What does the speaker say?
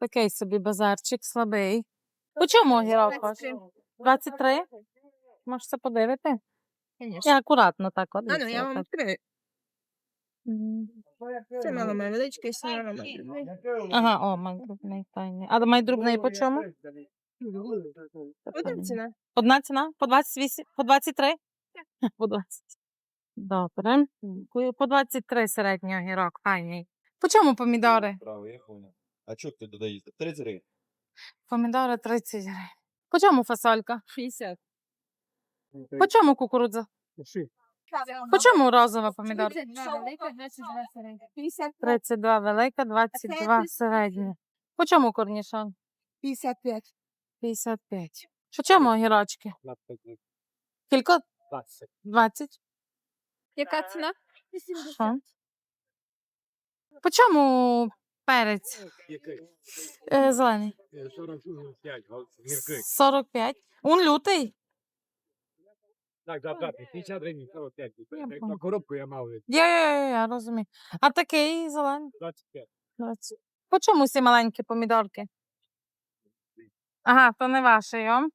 Такий собі базарчик слабий. По чому огірок ваш? 23? Можете подивити? Я акуратно так от. А, ну, я вам так. відкрию. Це мало невеличкий, це мало. Ага, о, майдрубний тайний. А майдрубний по чому? Одна ціна. Одна ціна? По 28? По 23? По 20. Добре. По 23 середній огірок, файний. По чому помідори? Право, я понял. А чого ти додаєте? 30 гривень. Помідори 30 гривень. По чому фасолька? 60. По чому кукурудза? По чому розова помідорка? 32 велика, 22 середня. По чому корнішон? 55. 55. По чому огірочки? Кілько? 20. Яка ціна? Що? По чому перець? Е, зелений. 45. Он лютий. Так, так, так, 50 гривень, 45. Я на коробку я мав Я, я, я, я розумію. А такий зелений? 25. 20. По чому ці маленькі помідорки? Ага, то не ваше, йом.